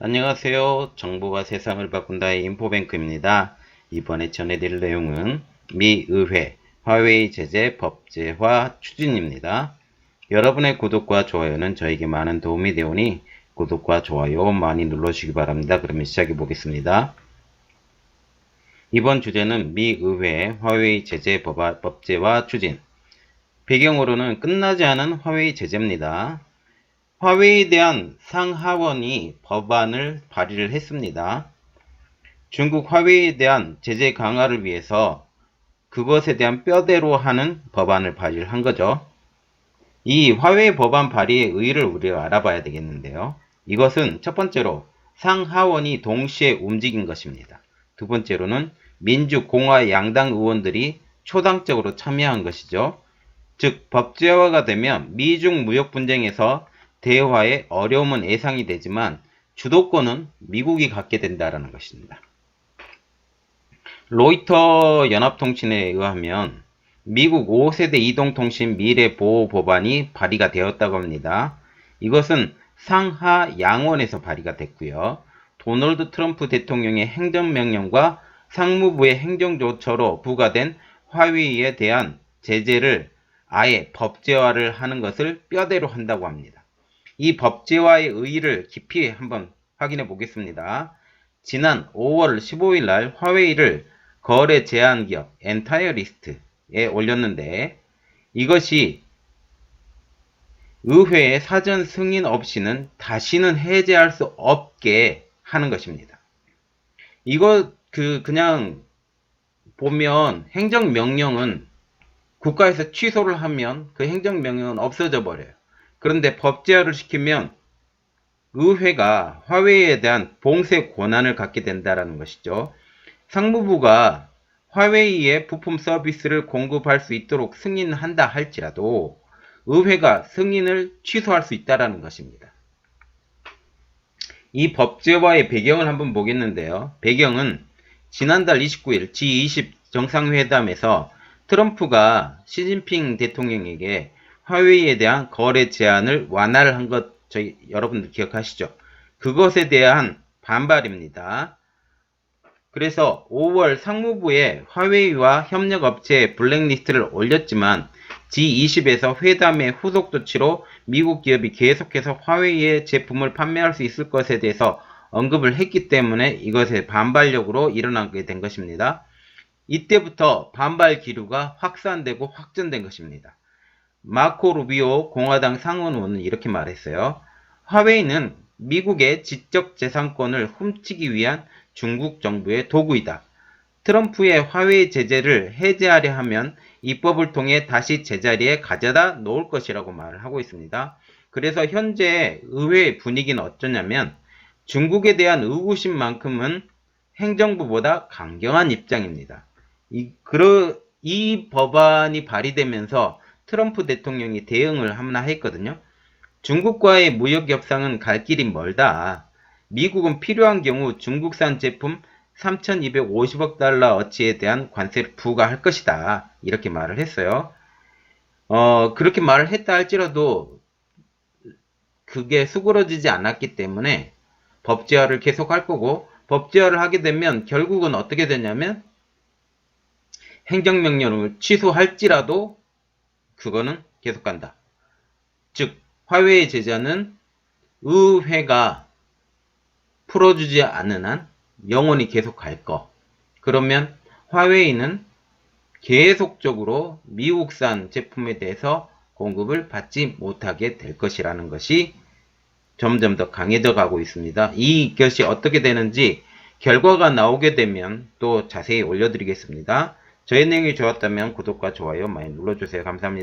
안녕하세요. 정보가 세상을 바꾼다의 인포뱅크입니다. 이번에 전해드릴 내용은 미 의회 화웨이 제재 법제화 추진입니다. 여러분의 구독과 좋아요는 저에게 많은 도움이 되오니 구독과 좋아요 많이 눌러주시기 바랍니다. 그러면 시작해 보겠습니다. 이번 주제는 미 의회 화웨이 제재 법제화 추진 배경으로는 끝나지 않은 화웨이 제재입니다. 화웨이에 대한 상하원이 법안을 발의를 했습니다. 중국 화웨이에 대한 제재 강화를 위해서 그것에 대한 뼈대로 하는 법안을 발의를 한 거죠. 이 화웨이 법안 발의의 의의를 우리가 알아봐야 되겠는데요. 이것은 첫 번째로 상하원이 동시에 움직인 것입니다. 두 번째로는 민주, 공화, 양당 의원들이 초당적으로 참여한 것이죠. 즉 법제화가 되면 미중 무역 분쟁에서 대화에 어려움은 예상이 되지만 주도권은 미국이 갖게 된다라는 것입니다. 로이터 연합통신에 의하면 미국 5세대 이동통신 미래 보호 법안이 발의가 되었다고 합니다. 이것은 상하 양원에서 발의가 됐고요. 도널드 트럼프 대통령의 행정명령과 상무부의 행정조처로 부과된 화웨이에 대한 제재를 아예 법제화를 하는 것을 뼈대로 한다고 합니다. 이 법제화의 의의를 깊이 한번 확인해 보겠습니다. 지난 5월 15일 날 화웨이를 거래 제한 기업 엔타이어 리스트에 올렸는데 이것이 의회의 사전 승인 없이는 다시는 해제할 수 없게 하는 것입니다. 이거 그 그냥 보면 행정명령은 국가에서 취소를 하면 그 행정명령은 없어져 버려요. 그런데 법제화를 시키면 의회가 화웨이에 대한 봉쇄 권한을 갖게 된다라는 것이죠. 상무부가 화웨이의 부품 서비스를 공급할 수 있도록 승인한다 할지라도 의회가 승인을 취소할 수 있다라는 것입니다. 이 법제화의 배경을 한번 보겠는데요. 배경은 지난달 29일 G20 정상회담에서 트럼프가 시진핑 대통령에게 화웨이에 대한 거래 제한을 완화를 한 것 저희 여러분들 기억하시죠? 그것에 대한 반발입니다. 그래서 5월 상무부에 화웨이와 협력업체의 블랙리스트를 올렸지만 G20에서 회담의 후속 조치로 미국 기업이 계속해서 화웨이의 제품을 판매할 수 있을 것에 대해서 언급을 했기 때문에 이것의 반발력으로 일어나게 된 것입니다. 이때부터 반발 기류가 확산되고 확전된 것입니다. 마코 루비오 공화당 상원의원은 이렇게 말했어요. 화웨이는 미국의 지적 재산권을 훔치기 위한 중국 정부의 도구이다. 트럼프의 화웨이 제재를 해제하려 하면 입법을 통해 다시 제자리에 가져다 놓을 것이라고 말을 하고 있습니다. 그래서 현재 의회 분위기는 어쩌냐면 중국에 대한 의구심만큼은 행정부보다 강경한 입장입니다. 이, 그러, 이 법안이 발의되면서 트럼프 대통령이 대응을 하나 했거든요. 중국과의 무역 협상은 갈 길이 멀다. 미국은 필요한 경우 중국산 제품 3,250억 달러 어치에 대한 관세를 부과할 것이다. 이렇게 말을 했어요. 어, 그렇게 말을 했다 할지라도 그게 수그러지지 않았기 때문에 법제화를 계속 할 거고 법제화를 하게 되면 결국은 어떻게 되냐면 행정명령을 취소할지라도 그거는 계속 간다. 즉 화웨이 제재는 의회가 풀어주지 않는 한 영원히 계속 갈 거. 그러면 화웨이는 계속적으로 미국산 제품에 대해서 공급을 받지 못하게 될 것이라는 것이 점점 더 강해져 가고 있습니다. 이 것이 어떻게 되는지 결과가 나오게 되면 또 자세히 올려드리겠습니다. 저의 내용이 좋았다면 구독과 좋아요 많이 눌러주세요. 감사합니다.